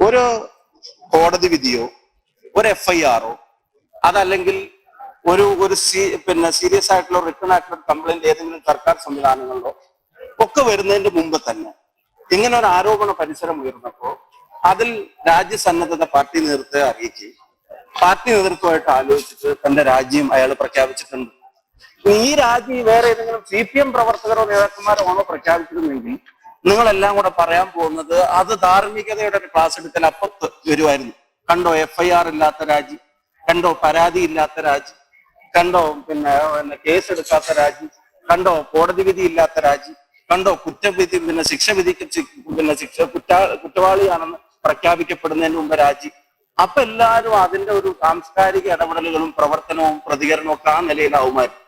ഒരു കോടതി വിധിയോ ഒരു എഫ് ഐ ആറോ അതല്ലെങ്കിൽ ഒരു ഒരു സീ പിന്നെ സീരിയസ് ആയിട്ടുള്ള റിട്ടേൺ ആയിട്ടുള്ള കംപ്ലൈന്റ് ഏതെങ്കിലും സർക്കാർ സംവിധാനങ്ങളിലോ ഒക്കെ വരുന്നതിന്റെ മുമ്പ് തന്നെ ഇങ്ങനെ ഒരു ആരോപണ പരിസരം ഉയർന്നപ്പോ അതിൽ രാജ്യസന്നദ്ധത പാർട്ടി നേതൃത്വത്തെ അറിയിക്കുകയും പാർട്ടി നേതൃത്വമായിട്ട് ആലോചിച്ചിട്ട് തന്റെ രാജ്യം അയാൾ പ്രഖ്യാപിച്ചിട്ടുണ്ട്. ഈ രാജി വേറെ ഏതെങ്കിലും സി പി എം പ്രവർത്തകരോ നേതാക്കന്മാരോ ആണോ പ്രഖ്യാപിച്ചിരുന്നെങ്കിൽ നിങ്ങളെല്ലാം കൂടെ പറയാൻ പോകുന്നത് അത് ധാർമ്മികതയുടെ ഒരു ക്ലാസ് എടുക്കൽ അപ്പുറത്ത് വരുമായിരുന്നു കണ്ടോ എഫ് ഐ ആർ ഇല്ലാത്ത രാജി കണ്ടോ പരാതി ഇല്ലാത്ത രാജി കണ്ടോ പിന്നെ പിന്നെ കേസ് എടുക്കാത്ത രാജി കണ്ടോ കോടതി വിധി ഇല്ലാത്ത രാജി കണ്ടോ കുറ്റവിധി പിന്നെ ശിക്ഷ വിധിക്ക് പിന്നെ ശിക്ഷ കുറ്റ കുറ്റവാളിയാണെന്ന് പ്രഖ്യാപിക്കപ്പെടുന്നതിന് മുമ്പ് രാജി അപ്പൊ എല്ലാവരും അതിന്റെ ഒരു സാംസ്കാരിക ഇടപെടലുകളും പ്രവർത്തനവും പ്രതികരണവും ഒക്കെ ആ നിലയിലാവുമായിരുന്നു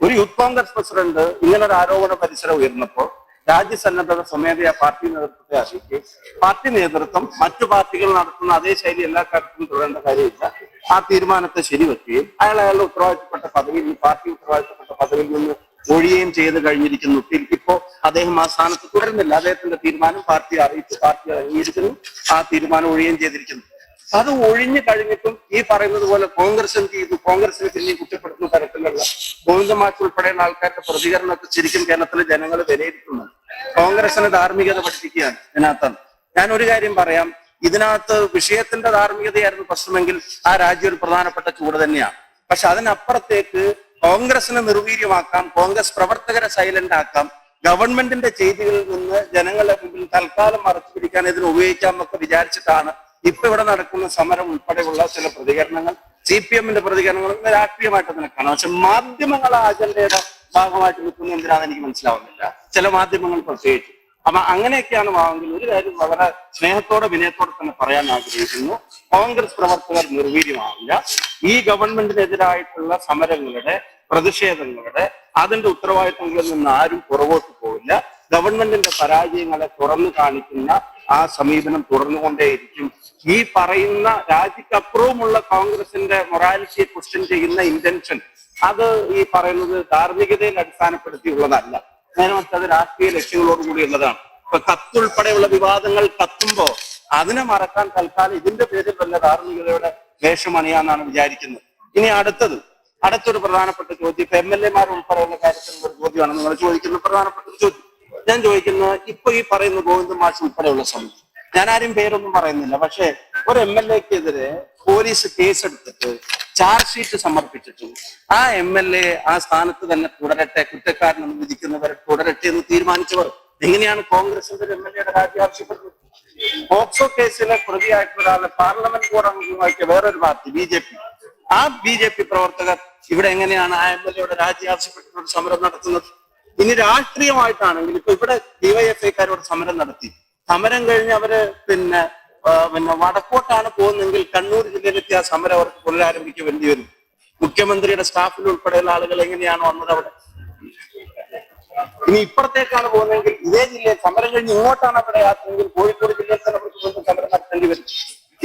ഒരു യൂത്ത് കോൺഗ്രസ് പ്രസിഡന്റ് ഇങ്ങനെ ഒരു ആരോപണ പരിസരം ഉയർന്നപ്പോൾ രാജ്യസന്നദ്ധത സ്വമേധയാ പാർട്ടി നേതൃത്വത്തെ അറിയിക്കുകയും പാർട്ടി നേതൃത്വം മറ്റു പാർട്ടികൾ നടത്തുന്ന അതേ ശൈലി എല്ലാ കാര്യത്തിലും തുടരേണ്ട കാര്യമില്ല. ആ തീരുമാനത്തെ ശരിവെക്കുകയും അയാൾ അയാളുടെ ഉത്തരവാദിത്തപ്പെട്ട പദവിയിൽ നിന്ന് പാർട്ടി ഉത്തരവാദിത്തപ്പെട്ട പദവിയിൽ നിന്ന് ഒഴിയുകയും ചെയ്ത് കഴിഞ്ഞിരിക്കുന്നു. ഇപ്പോ അദ്ദേഹം ആ സ്ഥാനത്ത് തുടരുന്നില്ല. അദ്ദേഹത്തിന്റെ തീരുമാനം പാർട്ടി അറിയിച്ചു പാർട്ടി അംഗീകരിക്കുന്നു ആ തീരുമാനം ഒഴിയുകയും ചെയ്തിരിക്കുന്നു. അത് ഒഴിഞ്ഞു കഴിഞ്ഞിട്ടും ഈ പറയുന്നത് പോലെ കോൺഗ്രസ് എന്ത് ചെയ്തു? കോൺഗ്രസിനെ പിന്നെയും കുറ്റപ്പെടുത്തുന്ന തരത്തിലുള്ള ഗോവിന്ദമാക്കി ഉൾപ്പെടെയുള്ള ആൾക്കാരുടെ പ്രതികരണമൊക്കെ ശരിക്കും കേരളത്തിലെ ജനങ്ങൾ വിലയിരുത്തുന്നു കോൺഗ്രസിന് ധാർമ്മികത പഠിപ്പിക്കുകയാണ് ഇതിനകത്താണ് ഞാൻ ഒരു കാര്യം പറയാം. ഇതിനകത്ത് വിഷയത്തിന്റെ ധാർമ്മികതയായിരുന്നു പ്രശ്നമെങ്കിൽ ആ രാജ്യം ഒരു പ്രധാനപ്പെട്ട ചൂട് തന്നെയാണ്. പക്ഷെ അതിനപ്പുറത്തേക്ക് കോൺഗ്രസിനെ നിർവീര്യമാക്കാം കോൺഗ്രസ് പ്രവർത്തകരെ സൈലന്റ് ആക്കാം ഗവൺമെന്റിന്റെ ചെയ്തികളിൽ നിന്ന് ജനങ്ങളെ മുമ്പിൽ തൽക്കാലം മറച്ചു പിടിക്കാൻ ഇതിന് ഉപയോഗിക്കാം എന്നൊക്കെ വിചാരിച്ചിട്ടാണ് ഇപ്പൊ ഇവിടെ നടക്കുന്ന സമരം ഉൾപ്പെടെയുള്ള ചില പ്രതികരണങ്ങൾ സി പി എമ്മിന്റെ പ്രതികരണങ്ങൾ രാഷ്ട്രീയമായിട്ട് തന്നെ പക്ഷെ മാധ്യമങ്ങൾ ആ അജണ്ടയുടെ ഭാഗമായിട്ട് നിൽക്കുന്ന എന്തിനാന്ന് എനിക്ക് മനസ്സിലാവുന്നില്ല. ചില മാധ്യമങ്ങൾ പ്രത്യേകിച്ച്. അപ്പൊ അങ്ങനെയൊക്കെയാണ് വാങ്ങുന്നത് ഒരു കാര്യം വളരെ സ്നേഹത്തോടെ വിനയത്തോടെ തന്നെ പറയാൻ ആഗ്രഹിക്കുന്നു. കോൺഗ്രസ് പ്രവർത്തകർ നിർവീര്യമാവില്ല. ഈ ഗവൺമെന്റിനെതിരായിട്ടുള്ള സമരങ്ങളുടെ പ്രതിഷേധങ്ങളുടെ അതിന്റെ ഉത്തരവാദിത്തങ്ങളിൽ നിന്ന് ആരും പുറകോട്ട് പോവില്ല. ഗവൺമെന്റിന്റെ പരാജയങ്ങളെ തുറന്നു കാണിക്കുന്ന ആ സമീപനം തുടർന്നുകൊണ്ടേയിരിക്കും. ഈ പറയുന്ന രാജിക്കപ്പുറവുമുള്ള കോൺഗ്രസിന്റെ മൊറാലിറ്റിയെ ക്വസ്റ്റ്യൻ ചെയ്യുന്ന ഇന്റൻഷൻ അത് ഈ പറയുന്നത് ധാർമ്മികതയിൽ അടിസ്ഥാനപ്പെടുത്തിയുള്ളതല്ല. നേരെ അത് രാഷ്ട്രീയ ലക്ഷ്യങ്ങളോട് കൂടിയുള്ളതാണ് ഇപ്പൊ കത്തുൾപ്പെടെയുള്ള വിവാദങ്ങൾ കത്തുമ്പോ അതിനെ മറക്കാൻ തൽക്കാലം ഇതിന്റെ പേരിൽ വല്ല ധാർമ്മികതയുടെ വേഷമണിയാന്നാണ് വിചാരിക്കുന്നത്. ഇനി അടുത്തത് അടുത്തൊരു പ്രധാനപ്പെട്ട ചോദ്യം ഇപ്പൊ എം എൽ എമാർ ഉൾപ്പെടെയുള്ള കാര്യത്തിൽ ഒരു ചോദ്യമാണ്. നിങ്ങൾ ചോദിക്കുന്ന പ്രധാനപ്പെട്ട ചോദ്യം. ഞാൻ ചോദിക്കുന്നത് ഇപ്പൊ ഈ പറയുന്ന ഗോവിന്ദ മാഷ് ഉൾപ്പെടെയുള്ള സമയം ഞാൻ ആരും പേരൊന്നും പറയുന്നില്ല പക്ഷെ ഒരു എം എൽ എക്കെതിരെ പോലീസ് കേസെടുത്തിട്ട് ചാർജ് ഷീറ്റ് സമർപ്പിച്ചിട്ട് ആ എം എൽ എ ആ സ്ഥാനത്ത് തന്നെ തുടരട്ടെ കുറ്റക്കാരനെന്ന് വിധിക്കുന്നവരെ തുടരട്ടെ എന്ന് തീരുമാനിച്ചവർ. എങ്ങനെയാണ് കോൺഗ്രസിന്റെ എം എൽ എയുടെ രാജി ആവശ്യപ്പെടുന്നത്. പോക്സോ കേസിലെ പ്രതിയായിട്ടുള്ള ഒരാളെ പാർലമെന്റ് ബോർഡ് അംഗമാക്കിയ വേറൊരു പാർട്ടി ബി ജെ പി. ആ ബി ജെ പി പ്രവർത്തകർ ഇവിടെ എങ്ങനെയാണ് ആ എം എൽ എയുടെ രാജി ആവശ്യപ്പെട്ടുള്ള സമരം നടത്തുന്നത്? ഇനി രാഷ്ട്രീയമായിട്ടാണെങ്കിൽ ഇപ്പൊ ഇവിടെ ഡിവൈഎഫ്ഐക്കാരോട് സമരം നടത്തി. സമരം കഴിഞ്ഞ് അവർ പിന്നെ പിന്നെ വടക്കോട്ടാണ് പോകുന്നതെങ്കിൽ കണ്ണൂർ ജില്ലയിലെത്തി ആ സമരം അവർക്ക് പുനരാരംഭിക്കുക വേണ്ടി വരും. മുഖ്യമന്ത്രിയുടെ സ്റ്റാഫിൽ ഉൾപ്പെടെയുള്ള ആളുകൾ എങ്ങനെയാണ് വന്നത് അവിടെ? ഇനി ഇപ്പുറത്തേക്കാണ് പോകുന്നതെങ്കിൽ ഇതേ ജില്ലയിൽ സമരം കഴിഞ്ഞ് ഇങ്ങോട്ടാണ് അവിടെ യാത്രയെങ്കിൽ കോഴിക്കോട് ജില്ലയിൽ തന്നെ അവർക്ക് വീണ്ടും സമരം നടത്തേണ്ടി വരും.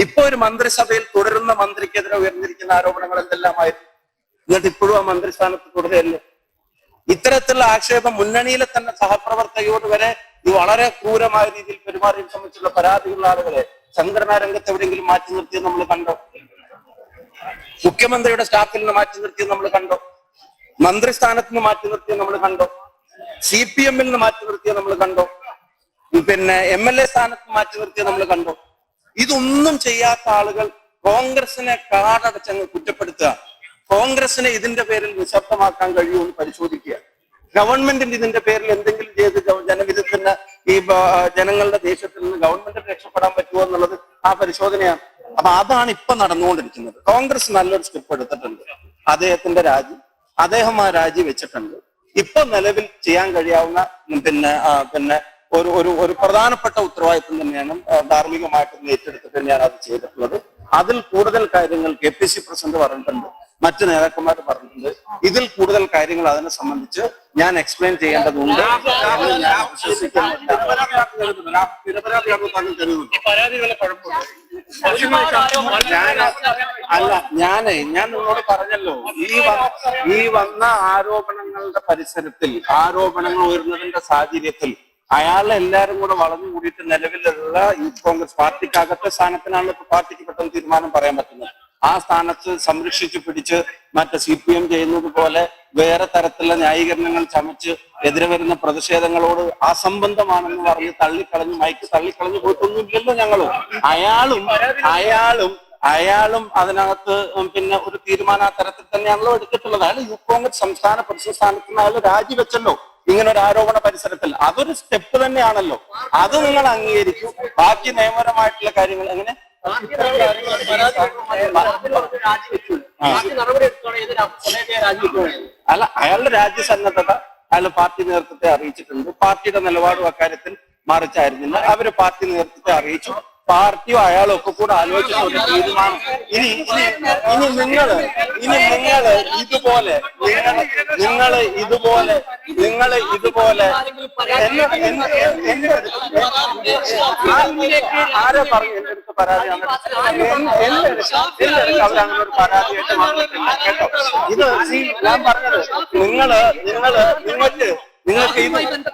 ഇപ്പൊ ഒരു മന്ത്രിസഭയിൽ തുടരുന്ന മന്ത്രിക്കെതിരെ ഉയർന്നിരിക്കുന്ന ആരോപണങ്ങൾ എന്തെല്ലാമായിരുന്നു? എന്നിട്ട് ഇപ്പോഴും ആ മന്ത്രിസ്ഥാനത്ത് തുടരുകയല്ലേ? ഇത്തരത്തിലുള്ള ആക്ഷേപം മുന്നണിയിലെ തന്നെ സഹപ്രവർത്തകയോട് വരെ ഈ വളരെ ക്രൂരമായ രീതിയിൽ പെരുമാറിയെ സംബന്ധിച്ചുള്ള പരാതിയുള്ള ആളുകളെ സംഘടനാ രംഗത്ത് എവിടെയെങ്കിലും മാറ്റി നിർത്തിയത് നമ്മൾ കണ്ടോ? മുഖ്യമന്ത്രിയുടെ സ്റ്റാഫിൽ നിന്ന് മാറ്റി നിർത്തിയത് നമ്മൾ കണ്ടോ? മന്ത്രി മന്ത്രിസ്ഥാനത്ത് നിന്ന് മാറ്റി നിർത്തിയത് നമ്മൾ കണ്ടോ? സി പി എമ്മിൽ നിന്ന് മാറ്റി നിർത്തിയത് നമ്മൾ കണ്ടോ? പിന്നെ എം എൽ എ സ്ഥാനത്ത് മാറ്റി നിർത്തിയത് നമ്മൾ കണ്ടോ? ഇതൊന്നും ചെയ്യാത്ത ആളുകൾ കോൺഗ്രസിനെ കാടടച്ചങ്ങ് കുറ്റപ്പെടുത്തുക. കോൺഗ്രസിനെ ഇതിന്റെ പേരിൽ നിശബ്ദമാക്കാൻ കഴിയുമെന്ന് പരിശോധിക്കുക. ഗവൺമെന്റിന് ഇതിന്റെ പേരിൽ എന്തെങ്കിലും ചെയ്ത് ജനവിധത്തിന് ഈ ജനങ്ങളുടെ ദേശത്തിൽ നിന്ന് ഗവൺമെന്റിന് രക്ഷപ്പെടാൻ പറ്റുമോ എന്നുള്ളത് ആ പരിശോധനയാണ്. അപ്പൊ അതാണ് ഇപ്പൊ നടന്നുകൊണ്ടിരിക്കുന്നത്. കോൺഗ്രസ് നല്ലൊരു സ്റ്റെപ്പ് എടുത്തിട്ടുണ്ട്. അദ്ദേഹത്തിന്റെ രാജി അദ്ദേഹം ആ രാജി വെച്ചിട്ടുണ്ട്. ഇപ്പൊ നിലവിൽ ചെയ്യാൻ കഴിയാവുന്ന പിന്നെ പിന്നെ ഒരു ഒരു ഒരു പ്രധാനപ്പെട്ട ഉത്തരവാദിത്വം തന്നെയാണ് ധാർമ്മികമായിട്ട് ഏറ്റെടുത്തിട്ട് തന്നെയാണ് അത് ചെയ്തിട്ടുള്ളത്. അതിൽ കൂടുതൽ കാര്യങ്ങൾ കെ പി സി പ്രസിഡന്റ് പറഞ്ഞിട്ടുണ്ട്. മറ്റു നേതാക്കന്മാർ പറഞ്ഞിട്ടുണ്ട്. ഇതിൽ കൂടുതൽ കാര്യങ്ങൾ അതിനെ സംബന്ധിച്ച് ഞാൻ എക്സ്പ്ലെയിൻ ചെയ്യേണ്ടതുണ്ട്. അല്ല ഞാനേ ഞാൻ നിങ്ങളോട് പറഞ്ഞല്ലോ. ഈ ഈ വന്ന ആരോപണങ്ങളുടെ പരിസരത്തിൽ ആരോപണങ്ങൾ ഉയർന്നതിന്റെ സാഹചര്യത്തിൽ അയാളെ എല്ലാരും കൂടെ വളഞ്ഞു കൂടിയിട്ട് നിലവിലുള്ള യൂത്ത് കോൺഗ്രസ് പാർട്ടിക്കകത്തെ സ്ഥാനത്തിനാണ് പാർട്ടിക്ക് പെട്ടെന്ന് തീരുമാനം പറയാൻ പറ്റുന്നത്. ആ സ്ഥാനത്ത് സംരക്ഷിച്ചു പിടിച്ച് മറ്റേ സി പി എം ചെയ്യുന്നത് പോലെ വേറെ തരത്തിലുള്ള ന്യായീകരണങ്ങൾ ചമച്ച് എതിരെ വരുന്ന പ്രതിഷേധങ്ങളോട് അസംബന്ധമാണെന്ന് പറഞ്ഞ് തള്ളിക്കളഞ്ഞു മൈക്ക് തള്ളിക്കളഞ്ഞു പോയിട്ടൊന്നുമില്ലല്ലോ ഞങ്ങൾ അയാളും അയാളും അയാളും അതിനകത്ത് പിന്നെ ഒരു തീരുമാനം തരത്തിൽ തന്നെയാണല്ലോ എടുത്തിട്ടുള്ളത്. അയാൾ യൂത്ത് കോൺഗ്രസ് സംസ്ഥാന പ്രസിഡന്റ് സ്ഥാനത്ത് നിന്ന് അയാൾ രാജിവെച്ചല്ലോ. ഇങ്ങനെ ഒരു ആരോപണ പരിസരത്തിൽ. അതൊരു സ്റ്റെപ്പ് തന്നെയാണല്ലോ. അത് നിങ്ങൾ അംഗീകരിക്കും. ബാക്കി നിയമപരമായിട്ടുള്ള കാര്യങ്ങൾ എങ്ങനെ? അല്ല അയാളുടെ രാജ്യസന്നദ്ധത അയാൾ പാർട്ടി നേതൃത്വത്തെ അറിയിച്ചിട്ടുണ്ട്. പാർട്ടിയുടെ നിലപാടും അക്കാര്യത്തിൽ മറിച്ചായിരുന്നില്ല. അവർ പാർട്ടി നേതൃത്വത്തെ അറിയിച്ചു. പാർട്ടിയോ അയാളോ ഒക്കെ കൂടെ ആലോചിച്ച ഒരു തീരുമാനം. ഇനി ഇനി ഇനി നിങ്ങൾ ഇനി നിങ്ങൾ ഇതുപോലെ നിങ്ങൾ ഇതുപോലെ നിങ്ങൾ ഇതുപോലെ. ആരെ പറഞ്ഞു? എന്റെ അടുത്ത് പരാതി എന്റെ അടുത്ത് അവരങ്ങനെ ഒരു പരാതിയായിട്ട് വന്നിട്ടില്ല കേട്ടോ. ഇത് ഞാൻ പറഞ്ഞത് നിങ്ങൾ നിങ്ങൾ നിങ്ങൾക്ക് നിങ്ങൾക്ക്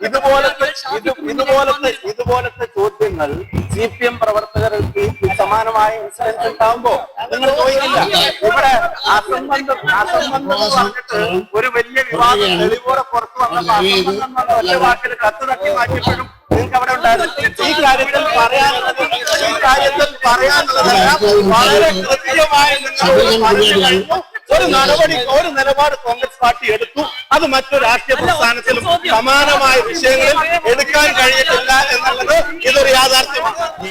ഇതുപോലത്തെ ഇത് ഇതുപോലത്തെ ഇതുപോലത്തെ ചോദ്യങ്ങൾ സി പി എം പ്രവർത്തകർക്ക് സമാനമായ ഇൻസിഡൻസ് ഉണ്ടാവുമ്പോ നിങ്ങൾ ചോദിക്കില്ല. ഇവിടെ അസംബന്ധം അസംബന്ധം പറഞ്ഞിട്ട് ഒരു വലിയ വിവാദം തെളിവോടെ പുറത്തു വന്നപ്പോ അസംബന്ധം എന്ന ഒറ്റ വാക്കിൽ കത്ത് തട്ടി മാറ്റിയപ്പോഴും നിങ്ങൾക്ക് അവിടെ ഉണ്ടായിരുന്നു. ഈ കാര്യത്തിൽ പറയാനുള്ളത് ഈ കാര്യത്തിൽ പറയാനുള്ളതല്ല വളരെ കൃത്യമായി കഴിഞ്ഞു. ഒരു നടപടി ഒരു നിലപാട് കോൺഗ്രസ് പാർട്ടി എടുത്തു. അത് മറ്റു രാഷ്ട്രീയ പ്രസ്ഥാനത്തിലും സമാനമായ വിഷയങ്ങളിൽ എടുക്കാൻ കഴിയത്തില്ല എന്നുള്ളത് ഇതൊരു യാഥാർത്ഥ്യമാണ്.